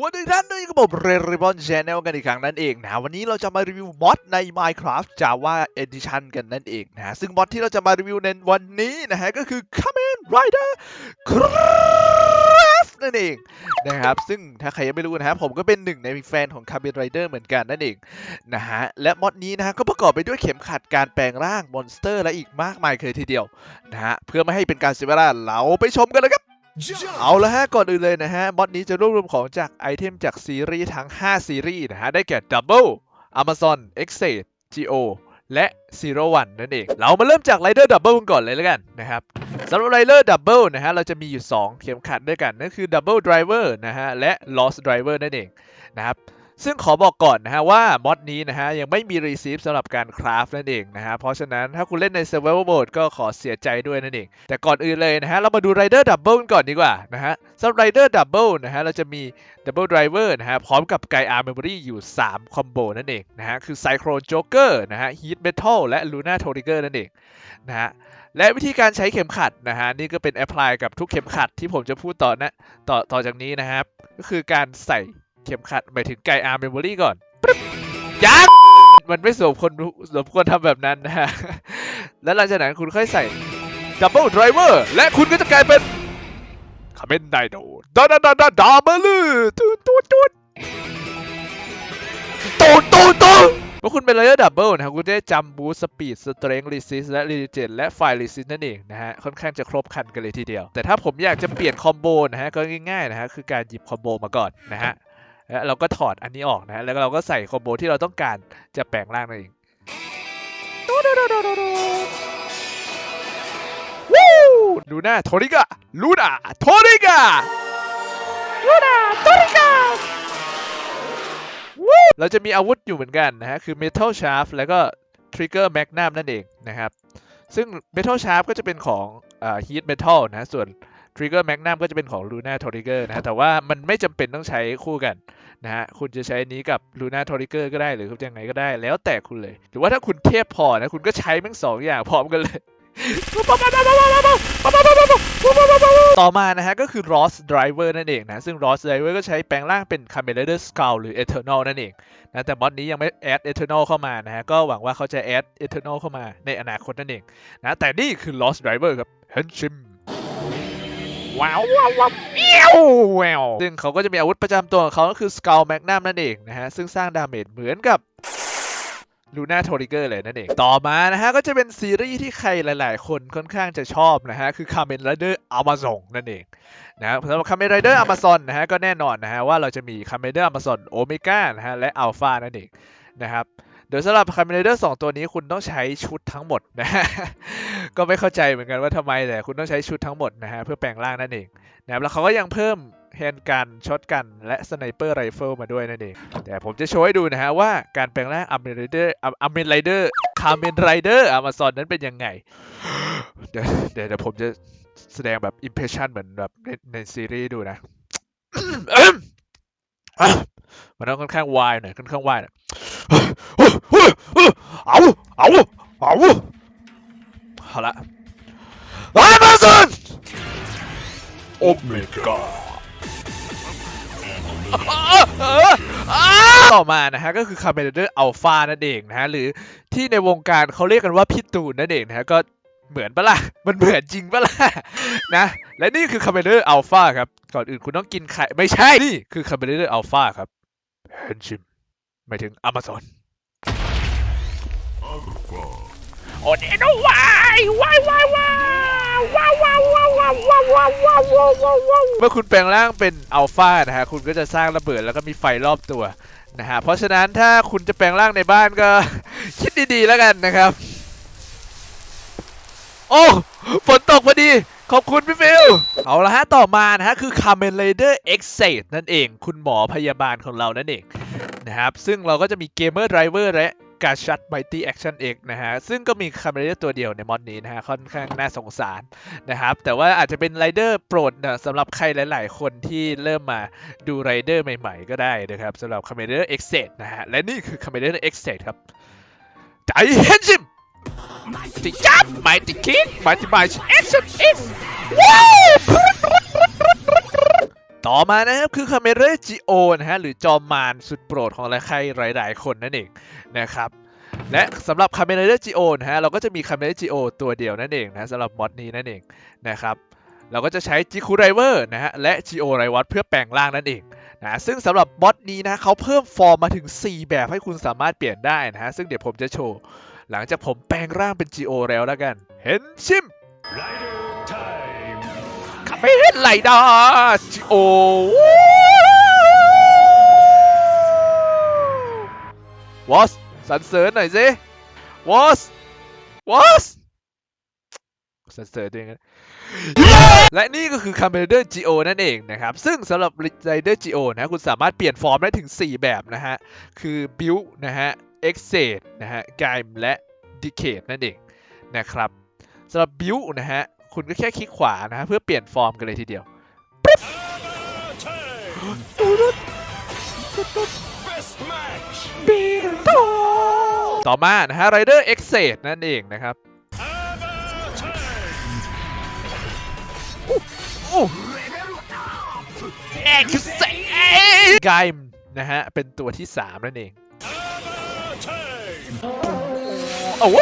วัสดีท่านด้วยกับผมเรริบอนชแนลกันอีกครั้งนั่นเองนะวันนี้เราจะมารีวิวมอดใน Minecraft Java Edition กันนั่นเองนะซึ่งมอดที่เราจะมารีวิวในวันนี้นะฮะก็คือ Kamen Rider Craft นั่นเองนะครับซึ่งถ้าใครยังไม่รู้นะครับผมก็เป็นหนึ่งในแฟนของ Kamen Rider เหมือนกันนั่นเองนะฮะและมอดนี้นะฮะก็ประกอบไปด้วยเข็มขัดการแปลงร่างมอนสเตอร์และอีกมากมายเลยทีเดียวนะฮะเพื่อไม่ให้เป็นการเสียเวลาเราไปชมกันเลยครับ เอาละฮะก่อนอื่นเลยนะฮะมอดนี้จะรวบรวมของจากไอเทมจากซีรีส์ทั้ง 5 ซีรีส์นะฮะ ได้แก่ Double Amazon e x c e d Geo และ Zero One นั่นเอง เรามาเริ่มจาก Rider Double กันก่อนเลยแล้วกันนะครับสำหรับ Rider Double นะฮะ เราจะมีอยู่ 2 เข็มขัดด้วยกัน นั่นคือ Double Driver นะฮะ และ Lost Driver นั่นเองนะครับ ซึ่งขอบอกก่อนนะฮะว่ามอดนี้นะฮะยังไม่มี receive สำหรับการคราฟนั่นเองนะฮะเพราะฉะนั้นถ้าคุณเล่นใน survival mode ก็ขอเสียใจด้วยนั่นเอง แต่ก่อนอื่นเลยนะฮะเรามาดู Rider Double ก่อนดีกว่านะฮะสำหรับ Rider Double นะฮะเราจะมี Double Driver นะฮะพร้อมกับ Guy Arm Memory อยู่ 3 คอมโบนั่นเองนะฮะคือ Cyclone Joker นะฮะ Heat Metal และ Luna Trigger นั่นเองนะฮะและวิธีการใช้เข็มขัดนะฮะนี่ก็เป็น apply กับทุกเข็มขัดที่ผมจะพูดต่อนะต่อต่อจากนี้นะครับก็คือการใส่ เข็มขัดหมายถึงไกอาร์เมมโมรี่ก่อนปึ๊บยังมันไม่สมควรสมควรทำแบบนั้นนะฮะ แล้วหลังจากนั้นคุณค่อยใส่ดับเบิลไดรเวอร์และคุณก็จะกลายเป็นคาเมนไดโดดาดาดาดาดาเบลือตูดตูดตูดตูดตูดตูดเมื่อคุณเป็นเลเยอร์ดับเบิลนะครับคุณได้จำบูสต์สปีดสเตรนท์รีซิสและรีเจนและไฟรีซิสนั่นเองนะฮะ ค่อนข้างจะครบคันกันเลยทีเดียว แต่ถ้าผมอยากจะเปลี่ยนคอมโบนะฮะ ก็ง่ายๆนะฮะ คือการหยิบคอมโบมาก่อนนะฮะ เราก็ถอดอันนี้ออกนะ แล้วเราก็ใส่คอมโบที่เราต้องการจะแปลงร่างนั่นเองวู้ลูน่าโทริกะลูน่าโทริกะลูน่าโทริกะวู้เราจะมีอาวุธอยู่เหมือนกันนะฮะ คือ Metal Shaft แล้วก็ Trigger Magnum นั่นเองนะครับ ซึ่ง Metal Shaft ก็จะเป็นของอ่า Heat Metal นะ ส่วน Trigger Magnum ก็จะเป็นของ Luna Trigger นะฮะแต่ว่ามันไม่จำเป็นต้องใช้คู่กันนะฮะคุณจะใช้นี้กับ Luna t o r i g e r ก็ได้หรือยังไงก็ได้ แล้วแต่คุณเลย หรือว่าถ้าคุณเทพพอนะคุณก็ใช้ทั้งสองอย่างพร้อมกันเลยต่อมานะฮะก็คือ Ross Driver นั่นเองนะซึ่ง Ross Driver ก็ใช้แปลงร่างเป็น Kamen Rider Skull หรือ Eternal นั่นเองนะแต่มอดนี้ยังไม่แอด Eternal เข้ามานะฮะก็หวังว่าเขาจะแอด Eternal เข้ามาในอนาคตนั่นเองนะแต่นี่คือ Ross Driver ครับ Henshin ว้าวว้าวว้าววแววซึ่งเขาก็จะมีอาวุธประจำตัวของเขาก็คือ Skull Magnum นั่นเองนะฮะ ซึ่งสร้างดาเมจเหมือนกับ Luna t o r i g e r เลยนั่นเอง ต่อมานะฮะ ก็จะเป็นซีรีส์ที่ใครหลายๆ คนค่อนข้างจะชอบนะฮะ คือ Kamen Rider Amazon นั่นเองนะครับสำหรับ Kamen Rider Amazon นะฮะ ก็แน่นอนนะฮะว่าเราจะมี Kamen Rider Amazon Omega นะฮะ และ Alpha นั่นเองนะครับ ดี๋ยวสำหรับ Kamen Rider 2ตัวนี้คุณต้องใช้ชุดทั้งหมดนะฮะก็ไม่เข้าใจเหมือนกันว่าทำไมแต่คุณต้องใช้ชุดทั้งหมดนะฮะเพื่อแปลงร่างนั่นเองนะครับแล้วเขาก็ยังเพิ่มแฮนด์กันช็อตกันและสไนเปอร์ไรเฟิลมาด้วยนั่นเอง แต่ผมจะโชว์ให้ดูนะฮะว่าการแปลงร่างอเมนไรเดอร์อเมนไรเดอร์คาเมนไรเดอร์อเมาซอนนั้นเป็นยังไงเดี๋ยวเดี๋ยวเดี๋ยวผมจะแสดงแบบอิมเพรสชันเหมือนแบบในในซีรีส์ดูนะมันต้องค่อนข้างวายหน่อยค่อนข้างวายหน่อย เอาเอาเอาเอาละอามาซอนโอเมก้าต่อมานะฮะก็คือคาเมเดอร์อัลฟานั่นเองนะฮะหรือที่ในวงการเขาเรียกกันว่าพี่ตูนนั่นเองนะฮะก็เหมือนปะล่ะ มันเหมือนจริงปะล่ะนะ และนี่คือคาเมเดอร์อัลฟาครับ ก่อนอื่นคุณต้องกินไข่ ไม่ใช่ นี่คือคาเมเดอร์อัลฟาครับเฮนชิมหมายถึงอเมซอน โอ้เดโนวายวายวายวายวายวายวายวายวายวายวายวายวายวเมื่อคุณแปลงร่างเป็นอัลฟานะฮะคุณก็จะสร้างระเบิดแล้วก็มีไฟรอบตัวนะฮะเพราะฉะนั้นถ้าคุณจะแปลงร่างในบ้านก็ คิดดีๆแล้วกันนะครับ โอ้ฝนตกพอดีขอบคุณพี่ฟิลเอาละฮะ ต่อมานะฮะ คือ Kamen Rider X s a t นั่นเอง คุณหมอพยาบาลของเรานั่นเองนะครับ ซึ่งเราก็จะมี Gamer Driver และ การชัด Mighty Action X นะฮะ ซึ่งก็มีคาเมเดอร์ตัวเดียวในมอดนี้นะฮะ ค่อนข้างน่าสงสารนะครับ แต่ว่าอาจจะเป็นไรเดอร์โปรดนะสำหรับใครหลาย ๆ คนที่เริ่มมาดูไรเดอร์ใหม่ ๆ ก็ได้นะครับสำหรับคาเมเดอร์ X นะฮะ และนี่คือคาเมเดอร์ X ครับใจเห็นจิม Mighty Jump Mighty Kick Mighty Mighty Action X ว้าว ต่อมานะครับคือ c a m e r a Geo นะฮะหรือจอมมารสุดโปรดของใครหลาย ๆ คนนั่นเองนะครับและสำหรับ c a m e r a Geo นะฮะเราก็จะมี c a m e r a Geo ตัวเดียวนั่นเองนะสำหรับมอดนี้นั่นเองนะครับเราก็จะใช้ Jiku River นะฮะและ Geo r i w a t เพื่อแปลงร่างนั่นเองนะซึ่งสำหรับบอสนี้นะเขาเพิ่มฟอร์มมาถึง 4 แบบให้คุณสามารถเปลี่ยนได้นะฮะซึ่งเดี๋ยวผมจะโชว์ หลังจากผมแปลงร่างเป็น Geo แล้วแล้วกันเห็นชิม ขับไม่เห็นไลดาจิโอวอสสันเสริญหน่อยสิวอสวอสสันเสริญตัวเองนะและนี่ก็คือค c a m e r a Geo นั่นเองนะครับ ซึ่งสำหรับ Rider Geo นะคุณสามารถเปลี่ยนฟอร์มได้ถึง 4 แบบนะฮะ คือ Build นะฮะ Exit นะฮะ Game และ Decade นั่นเองนะครับสำหรับ Build นะฮะ คุณก็แค่คลิกขวานะเพื่อเปลี่ยนฟอร์มกันเลยทีเดียว Best match! ต่อมานะฮะ Rider Exit นั่นเองนะครับเอ็กเซไกมนะฮะ เป็นตัวที่ 3 นั่นเองโอ้โห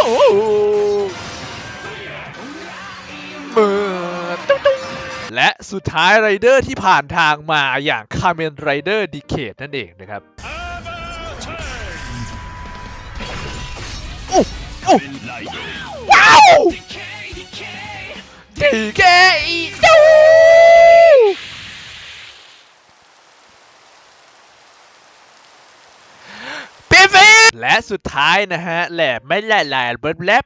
มือตุ๊ดๆและสุดท้ายไรเดอร์ที่ผ่านทางมาอย่างคาเมนไรเดอร์ดีเคทนั่นเองนะครับ โอ้โอ้ว้าวดีเคอีดูปีฟีและสุดท้ายนะฮะแหลมไม่แหล่แหล่เบิร์ดแลบ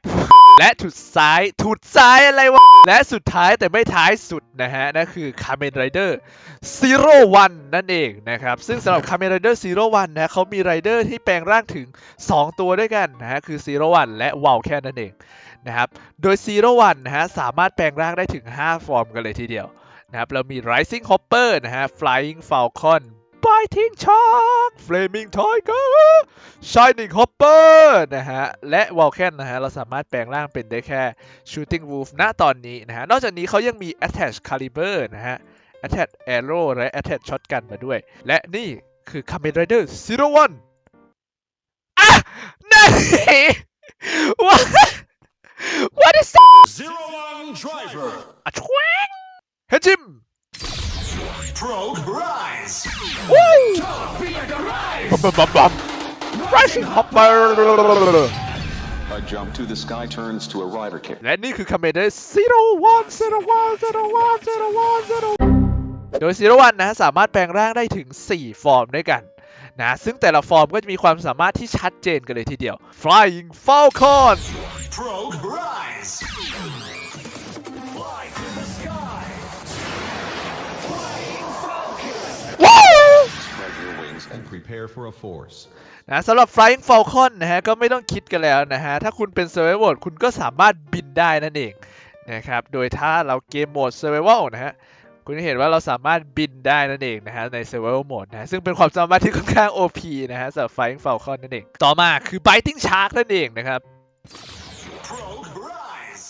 และถุดซ้ายถุดซ้ายอะไรวะ และสุดท้ายแต่ไม่ท้ายสุดนะฮะ นั่นคือคาเมนไรเดอร์ซีโร่วันนั่นเองนะครับ ซึ่งสำหรับคาเมนไรเดอร์ซีโร่วันนะเขามีไรเดอร์ที่แปลงร่างถึง 2 ตัวด้วยกันนะฮะ คือซีโร่วันและวาวแค่นั่นเองนะครับ โดยซีโร่วันนะฮะ สามารถแปลงร่างได้ถึง 5 ฟอร์มกันเลยทีเดียวนะครับเรามี Rising Hopper นะฮะ Flying Falcon Biting Shark Flaming Tiger Shining Hopper นะฮะ และ w a l c a n นะฮะ เราสามารถแปลงร่างเป็นได้แค่ Shooting Wolf ณตอนนี้นะฮะ นอกจากนี้เขายังมี Attach Caliber นะฮะ Attach Arrow และ Attach Shotgun มาด้วย และนี่คือ Kamen Rider Zero One อะนั่น What What is that Zero One Driver! อะชวงเฮ้ยจิม Probe Rise! วู้บัมบัมบัมบัม Rising Hopper A jump to the sky turns to a rider kick. และนี่คือ Commander Zero One Zero One Zero One Zero One Zero โดย Zero One นะฮะสามารถแปลงร่างได้ถึง 4 ฟอร์มด้วยกันนะซึ่งแต่ละฟอร์มก็จะมีความสามารถที่ชัดเจนกันเลยทีเดียว Flying Falcon Probe Rise! And and prepare for a force. นะสำหรับ Flying Falcon นะฮะก็ไม่ต้องคิดกันแล้วนะฮะ ถ้าคุณเป็น Survival คุณก็สามารถบินได้นั่นเองนะครับ โดยถ้าเราเกมโหมด Survival นะฮะ คุณจะเห็นว่าเราสามารถบินได้นั่นเองนะฮะ ใน Survival Mode นะฮะซึ่งเป็นความสามารถที่ค่อนข้าง OP นะฮะสำหรับ Flying Falcon นั่นเอง ต่อมาคือ Biting Shark นั่นเองนะครับ Probe Rise!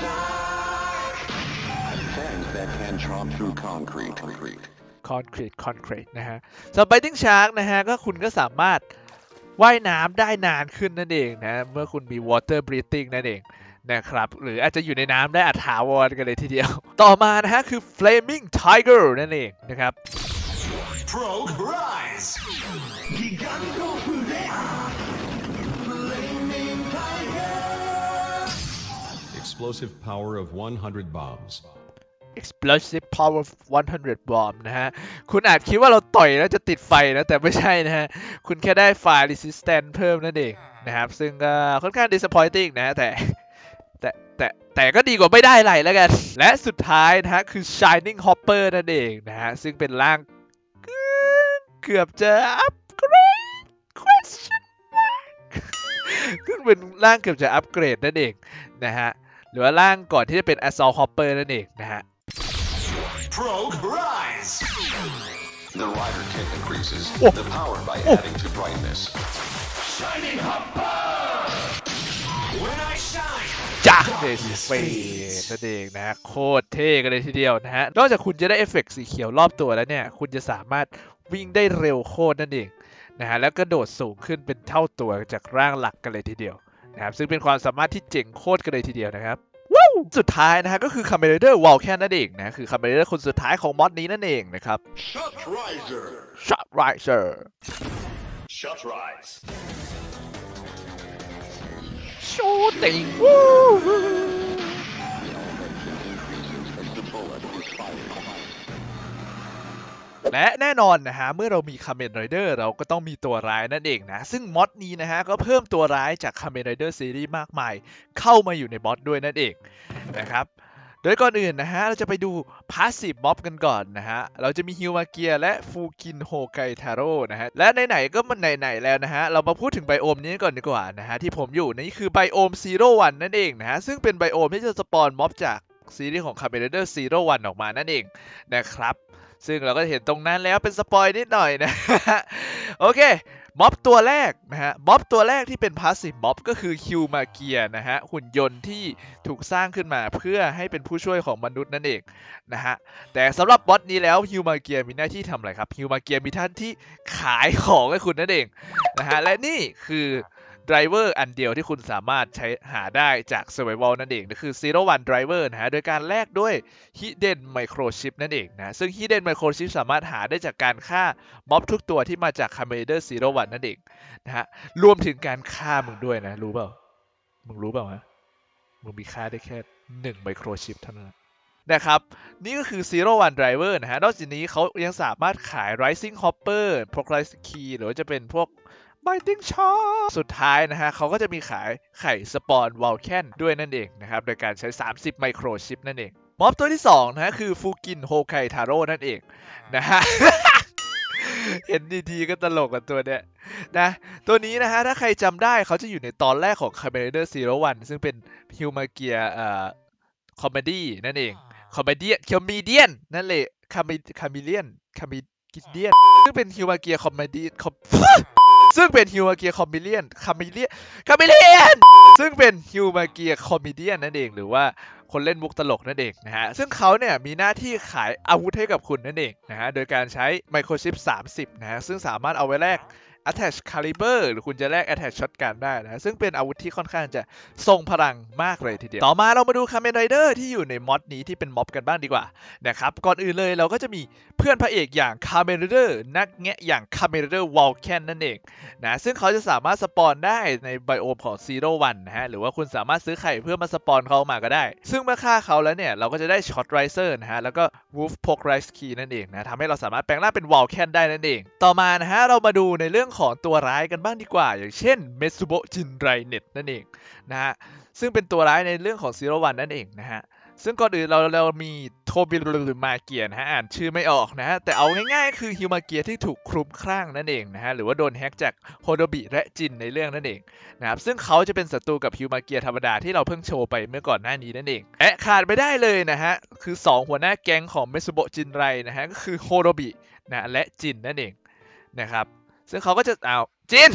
fangs that can chomp through concrete. คอนกรีตคอนกรีตนะฮะสำหรับ Biting Shark นะฮะก็คุณก็สามารถว่ายน้ำได้นานขึ้นนั่นเองนะเมื่อคุณมี water breathing นั่นเองนะครับหรืออาจจะอยู่ในน้ำได้อัถาวรกันเลยทีเดียว ต่อมานะฮะคือ flaming tiger นั่นเองนะครับ Probe Rise! Explosive power of 100 bombs. Explosive power of 100 bomb นะฮะ คุณอาจคิดว่าเราต่อยแล้วจะติดไฟนะ แต่ไม่ใช่นะฮะ คุณแค่ได้ fire resistance เพิ่มนั่นเองนะครับ ซึ่งก็ค่อนข้าง disappointing นะ แต่แต่แต่แต่ก็ดีกว่าไม่ได้ไรแล้วกัน และสุดท้ายนะฮะ คือ shining hopper นั่นเองนะฮะ ซึ่งเป็นร่าง เกือบจะ upgrade question mark ซึ่งเป็นร่างเกือบจะอัปเกรดนั่นเองนะฮะหรือว่าร่างก่อนที่จะเป็น assault hopper นั่นเองนะฮะ Probe Rise! The rider kick increases Oh. the power by Oh. adding to brightness. Shining Hopper! When I shine, จากเดสเฟสนั่นเองนะฮะโคตรเท่กันเลยทีเดียวนะฮะ นอกจากคุณจะได้เอฟเฟกต์สีเขียวรอบตัวแล้วเนี่ย คุณจะสามารถวิ่งได้เร็วโคตรนั่นเองนะฮะ แล้วก็โดดสูงขึ้นเป็นเท่าตัวจากร่างหลักกันเลยทีเดียวนะครับ ซึ่งเป็นความสามารถที่เจ๋งโคตรกันเลยทีเดียวนะครับว้าว สุดท้ายนะฮะก็คือคาเมเดอร์วอลแคนนั่นเองนะคือคาเมเดอร์คนสุดท้ายของมอดนี้นั่นเองนะครับ Shut riser. ช็อตไรเซอร์ Shut rise. ชูติง และแน่นอนนะฮะเมื่อเรามีคาเมนไรเดอร์เราก็ต้องมีตัวร้ายนั่นเองนะ ซึ่งมอดนี้นะฮะก็เพิ่มตัวร้ายจากคาเมนไรเดอร์ซีรีส์มากมาย เข้ามาอยู่ในมอดด้วยนั่นเองนะครับโดยก่อนอื่นนะฮะ เราจะไปดูพาสซีฟม็อบกันก่อนนะฮะ เราจะมีฮิวมาเกียและฟูกินโฮไกทาโร่นะฮะ และไหนๆก็มันไหนๆแล้วนะฮะ เรามาพูดถึงไบโอมนี้ก่อนดีกว่านะฮะ ที่ผมอยู่นี่คือไบโอมซีโร่วันนั่นเองนะฮะ ซึ่งเป็นไบโอมที่จะสปอนม็อบจากซีรีส์ของ Kamen Rider Zero One ออกมานั่นเองนะครับ ซึ่งเราก็เห็นตรงนั้นแล้วเป็นสปอยนิดหน่อยนะโอเคม็อบตัวแรกนะฮะม็อบตัวแรกที่เป็นพาสซีฟม็อบก็คือคิวมาเกียนะฮะหุ่นยนต์ที่ถูกสร้างขึ้นมาเพื่อให้เป็นผู้ช่วยของมนุษย์นั่นเองนะฮะแต่สำหรับบอสนี้แล้วฮิวมาเกียมีหน้าที่ทำอะไรครับฮิวมาเกียมีท่านที่ขายของให้คุณนั่นเองนะฮะและนี่คือ ไดรเวอร์อันเดียวที่คุณสามารถใช้หาได้จาก Survival นั่นเองนั่นคือ Zero One Driver นะฮะโดยการแลกด้วย Hidden Microchip นั่นเองนะ ซึ่ง Hidden Microchip สามารถหาได้จากการฆ่าม็อบทุกตัวที่มาจาก Kamen Rider Zero One นั่นเองนะฮะรวมถึงการฆ่ามึงด้วยนะ รู้เปล่า มึงรู้เปล่าฮะมึงมีค่าได้แค่1 Microchip เท่านั้นนะครับนี่ก็คือ Zero One Driver นะฮะ นอกจากนี้เขายังสามารถขาย Rising Hopper Progress Key หรือว่าจะเป็นพวก Binding Shot สุดท้ายนะฮะเขาก็จะมีขายไข่สปอนวอลแคนด้วยนั่นเองนะครับโดยการใช้ 30 Microchip นั่นเอง ม็อบตัวที่2นะฮะคือฟูกินโฮไคทาโร่นั่นเองนะฮะเห็นดีๆก็ตลกกับตัวเนี้ยนะ ตัวนี้นะฮะ ถ้าใครจำได้เขาจะอยู่ในตอนแรกของ Kamen Rider Zero One ซึ่งเป็นฮิวมาเกียเอ่อคอมเมดี้นั่นเองคอมเมดี้คอมเมเดียนนั่นแหละคามิคามิเลียนคามิกิเดียนซึ่งเป็นฮิวมาเกียคอมเมดี้คอม ซึ่งเป็นฮิวมาเกียคอมมิเลียนคามิเลียนคามิเลียน ซึ่งเป็นฮิวมาเกียคอมเมเดียนนั่นเองหรือว่าคนเล่นมุกตลกนั่นเองนะฮะ ซึ่งเขาเนี่ยมีหน้าที่ขายอาวุธให้กับคุณนั่นเองนะฮะ โดยการใช้ไมโครชิป 30 นะฮะ ซึ่งสามารถเอาไว้แลก attach caliber หรือคุณจะแลก attach shotgun ได้นะ ซึ่งเป็นอาวุธที่ค่อนข้างจะทรงพลังมากเลยทีเดียว ต่อมาเรามาดู Kamen Rider ที่อยู่ในม็อดนี้ที่เป็นม็อบกันบ้างดีกว่านะครับ ก่อนอื่นเลยเราก็จะมีเพื่อนพระเอกอย่าง Kamen Rider นักแงะอย่าง Kamen Rider Vulcan นั่นเองนะ ซึ่งเขาจะสามารถสปอนได้ในไบโอมของ Zero One นะฮะ หรือว่าคุณสามารถซื้อไข่เพื่อมาสปอนเขามาก็ได้ ซึ่งเมื่อฆ่าเขาแล้วเนี่ยเราก็จะได้ Shot Riser นะฮะ แล้วก็ Wolf Poke Rise Key นั่นเองนะทำให้เราสามารถแปลงร่างเป็น Vulcan ได้นั่นเอง ต่อมานะฮะเรามาดูในเรื่องของตัวร้ายกันบ้างดีกว่า อย่างเช่น Metsubo Jinrai-net นั่นเองนะฮะซึ่งเป็นตัวร้ายในเรื่องของ Zero One นั่นเองนะฮะซึ่งก่อนอื่นเราเรามีโทบิลมาเกียนะฮะอ่านชื่อไม่ออกนะฮะแต่เอาง่ายๆ คือฮิวมาเกียที่ถูกคลุมคลั่งนั่นเองนะฮะหรือว่าโดนแฮ็กจากโฮโดบิและจินในเรื่องนั่นเองนะครับซึ่งเขาจะเป็นศัตรูกับฮิวมาเกียธรรมดาที่เราเพิ่งโชว์ไปเมื่อก่อนหน้านี้นั่นเองและขาดไม่ได้เลยนะฮะคือ 2 หัวหน้าแก๊งของเมซุโบจินไรนะฮะก็คือโฮโดบินะและจินนั่นเองนะครับ ซึ่งเขาก็จะเอาจิน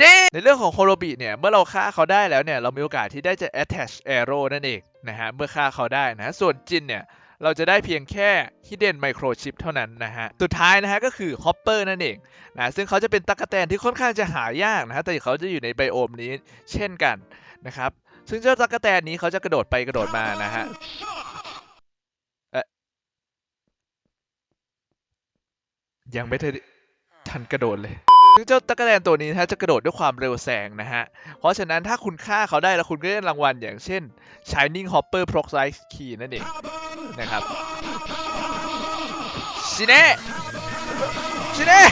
จินในเรื่องของโฮโรบิเนี่ย เมื่อเราฆ่าเขาได้แล้วเนี่ย เรามีโอกาสที่ได้จะ attach arrow นั่นเองนะฮะ เมื่อฆ่าเขาได้นะ ส่วนจินเนี่ยเราจะได้เพียงแค่ hidden microchip เท่านั้นนะฮะ สุดท้ายนะฮะก็คือ hopper นั่นเองนะ ซึ่งเขาจะเป็นตั๊กแตนที่ค่อนข้างจะหายากนะฮะ แต่เขาจะอยู่ในไบโอมนี้เช่นกันนะครับ ซึ่งเจ้าตั๊กแตนนี้เขาจะกระโดดไปกระโดดมานะฮะยังไม่ทันกระโดดเลย ซึ่งเจ้าตั๊กแตนตัวนี้นะจะกระโดดด้วยความเร็วแสงนะฮะ เพราะฉะนั้นถ้าคุณฆ่าเขาได้แล้วคุณก็ได้รางวัลอย่างเช่น Shining Hopper Proxy Key นั่นเองนะครับชิเน่ชิเน่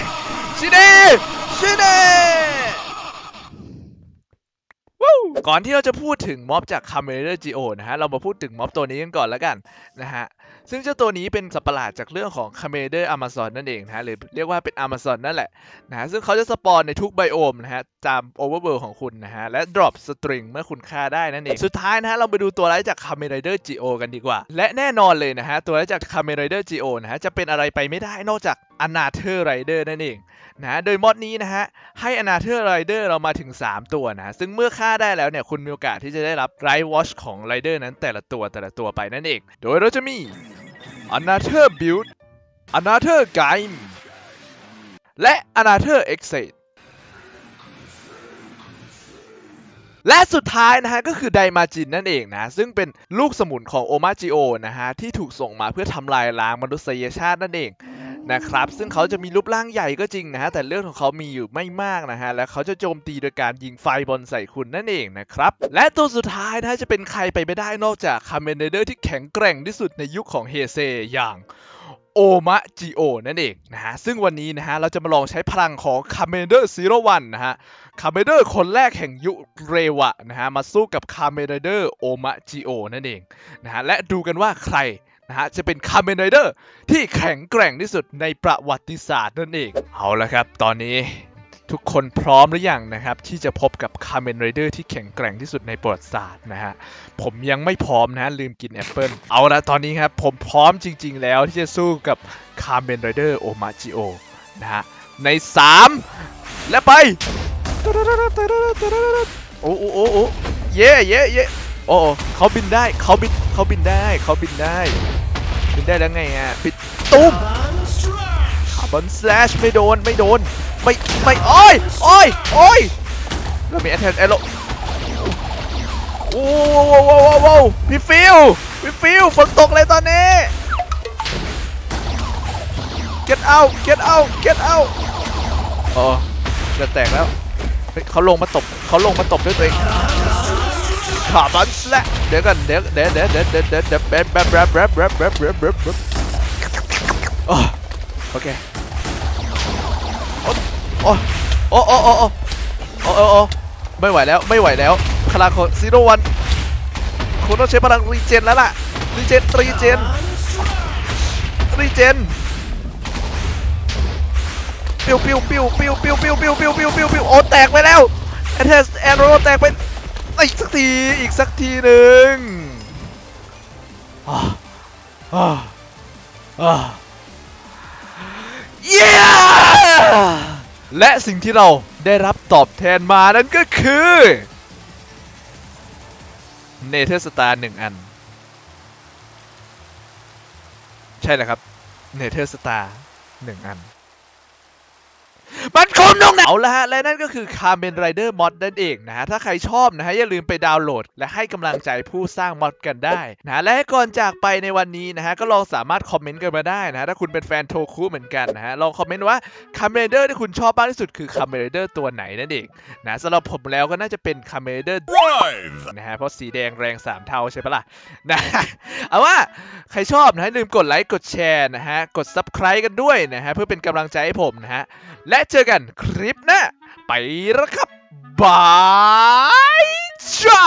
ชิเน่ชิเน่วู้ ก่อนที่เราจะพูดถึงม็อบจาก Kamen Rider Geo นะฮะ เรามาพูดถึงม็อบตัวนี้กันก่อนแล้วกันนะฮะ ซึ่งเจ้าตัวนี้เป็นสัตว์ประหลาดจากเรื่องของ c a m e d e r Amazon นั่นเองนะฮะ หรือเรียกว่าเป็น Amazon นั่นแหละนะฮะ ซึ่งเขาจะสปอนในทุกไบโอมนะฮะ ตาม Overworld ของคุณนะฮะ และ drop string เมื่อคุณฆ่าได้นั่นเอง สุดท้ายนะฮะ เราไปดูตัวร้ายจาก Kamen Rider Geo กันดีกว่า และแน่นอนเลยนะฮะ ตัวร้ายจาก Kamen Rider Geo นะฮะ จะเป็นอะไรไปไม่ได้นอกจาก Another Rider นั่นเอง นะโดยมอดนี้นะฮะให้อนาเธอร์ไรเดอร์เรามาถึง 3 ตัวนะซึ่งเมื่อฆ่าได้แล้วเนี่ยคุณมีโอกาสที่จะได้รับไรวอชของไรเดอร์นั้นแต่ละตัวแต่ละตัวไปนั่นเอง โดยเราจะมีอนาเธอร์บิลด์อนาเธอร์ไกม์และอนาเธอร์เอ็กเซ และสุดท้ายนะฮะก็คือไดมาจินนั่นเองนะ ซึ่งเป็นลูกสมุนของโอมาจิโอนะฮะที่ถูกส่งมาเพื่อทำลายล้างมนุษยชาตินั่นเองนะครับซึ่งเขาจะมีรูปร่างใหญ่ก็จริงนะฮะแต่เลือดของเขามีอยู่ไม่มากนะฮะและเขาจะโจมตีโดยการยิงไฟบอลใส่คุณนั่นเองนะครับและตัวสุดท้ายนะฮะจะเป็นใครไปไม่ได้นอกจากคาเมนเดอร์ที่แข็งแกร่งที่สุดในยุคของเฮเซอย่าง โอมะจิโอนั่นเองนะฮะซึ่งวันนี้นะฮะเราจะมาลองใช้พลังของคาเมเดอร์ซีโรวันนะฮะคาเมเดอร์คนแรกแห่งยุเรวะนะฮะมาสู้กับคาเมเดอร์โอมะจิโอนั่นเองนะฮะและดูกันว่าใครนะฮะจะเป็นคาเมนเดอร์ที่แข็งแกร่งที่สุดในประวัติศาสตร์นั่นเอง เอาละครับ ตอนนี้ ทุกคนพร้อมหรือยังนะครับ ที่จะพบกับคา m เมนไรเดอร์ที่แข็งแกร่งที่สุดในประวัติศาสตร์นะฮะ ผมยังไม่พร้อมนะลืมกินแอปเปิลเอาละตอนนี้ครับ ผมพร้อมจริง ๆ แล้วที่จะสู้กับคา m เมนไรเดอร์โอมาจิโอนะฮะ ใน 3 และไป โอ้โอ้โอ้โอ้เย่เย่เย้โอ้เขาบินได้เขาบินเขาบินได้เขาบินได้ บินได้แล้วไงอะปิดตุ้มคาร์บอนสแลชไม่โดนไม่โดน ไม่ไม่โอ้ยโอ้ยโอ้ยเรามีแอทแทนแอโรโอ้โหโว้โว้โว้พี่ฟิวพี่ฟิวฝนตกเลยตอนนี้ get out get out get out อ๋อจะแตกแล้วเขาลงมาตบเขาลงมาตบด้วยตัวเองคาบอนสแลชเดี๋ยวกันเดี๋ยวเดี๋ยวเดี๋ยวเดี๋ยวเดี๋ยวเดี๋ยวเดี๋ยวแบบแบบแบบแบบแบบแบบแบแบแบโอ้โอเคโอ้ โอ้โอ้โอ้โอ้โอ้โอ้โอ้โอ้ไม่ไหวแล้วไม่ไหวแล้วพลังของซีโร่วันคุณต้องใช้พลังรีเจนแล้วล่ะรีเจนรีเจนรีเจนปิ้วปิ้วปิ้วปิ้วปิ้วปิ้วปิ้วปิ้วปิ้วปิ้วปิ้วโอ้แตกไปแล้วแอนเทสแอนโรแตกไปอีกสักทีอีกสักทีหนึ่งอ่าอ่าอ่าเย้ และสิ่งที่เราได้รับตอบแทนมานั้นก็คือเนเธอร์สตาร์หนึ่งอัน ใช่แล้วครับเนเธอร์สตาร์หนึ่งอัน มันคุ้มตรงไหนเอาละฮะ และนั่นก็คือ Kamen Rider Mod นั่นเองนะฮะ ถ้าใครชอบนะฮะ อย่าลืมไปดาวน์โหลด และให้กำลังใจผู้สร้างมอดกันได้นะและก่อนจากไปในวันนี้นะฮะ ก็ลองสามารถคอมเมนต์กันมาได้นะฮะ ถ้าคุณเป็นแฟนโทคุเหมือนกันนะฮะ ลองคอมเมนต์ว่า Kamen Rider ที่คุณชอบมากที่สุดคือ Kamen Rider ตัวไหนนั่นเองนะสำหรับผมแล้วก็น่าจะเป็น Kamen Rider Drive! นะฮะ เพราะสีแดงแรงสามเท่าใช่ปะล่ะนะเอาว่าใครชอบนะฮะลืมกดไลค์กดแชร์นะฮะกด Subscribe กันด้วยนะฮะเพื่อเป็นกำลังใจให้ผมนะฮะและเจอกันคลิปหน้าไปแล้วครับบายจ้า